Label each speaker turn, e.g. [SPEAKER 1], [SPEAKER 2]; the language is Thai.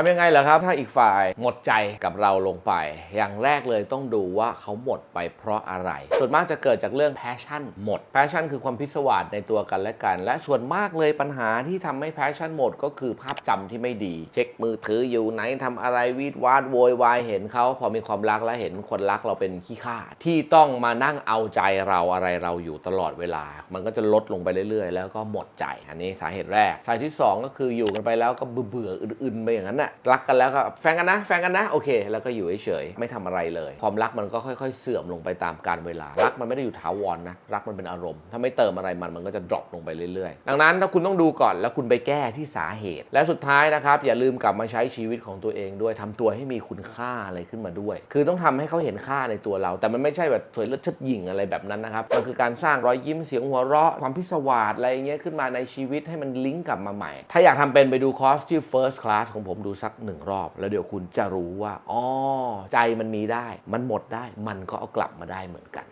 [SPEAKER 1] ทำยังไงเหรอครับ ถ้าอีกฝ่ายหมดใจกับเราลงไป อย่างแรกเลยต้องดูว่าเขาหมดไปเพราะอะไร ส่วนมากจะเกิดจากเรื่อง passion หมด passion คือความพิศวาสในตัวกันและกัน และส่วนมากเลยปัญหาที่ทำให้ passion หมดก็คือภาพจำที่ไม่ดี เช็คมือถืออยู่ไหนทำอะไรวีดวาดโวยวายเห็นเขาพอมีความรักแล้วเห็นคนรักเราเป็นขี้ข้าที่ต้องมานั่งเอาใจเราอะไรเราอยู่ตลอดเวลา มันก็จะลดลงไปเรื่อย ๆ แล้วก็หมดใจ อันนี้สาเหตุแรกสาเหตุที่สองก็คืออยู่กันไปแล้วก็เบื่อๆอื่นๆไปอย่างนั้นน่ะรักกันแล้วก็แฟนกันนะ แฟนกันนะโอเค แล้วก็อยู่เฉยๆไม่ทำอะไรเลย ความรักมันก็ค่อย ๆ เสื่อมลงไปตามกาลเวลา รักมันไม่ได้อยู่ถาวรนะรักมันเป็นอารมณ์ ถ้าไม่เติมอะไรมันมันก็จะดรอปลงไปเรื่อยๆ ดังนั้นถ้าคุณต้องดูก่อนแล้วคุณไปแก้ที่สาเหตุ และสุดท้ายนะครับอย่าลืมกลับมาใช้ชีวิตของตัวเองด้วยทำตัวให้มีคุณค่าอะไรขึ้นมาด้วย คือต้องทำให้เขาเห็นค่าในตัวเรา แต่มันไม่ใช่แบบสวยเลิศชิดหยิ่งอะไรแบบนั้นนะครับมันคือการสร้างรอยยิ้มเสียงหัวเราะความพิศวาสอะไรเงี้ยขึ้นมาในชีวิตให้มันลิงก์กลับมาใหม่ ถ้าอยากทำเป็นไปดูคอร์สที่ first class ของผมดูสักหนึ่งรอบ แล้วเดี๋ยวคุณจะรู้ว่าอ๋อใจมันมีได้ มันหมดได้ มันก็เอากลับมาได้เหมือนกัน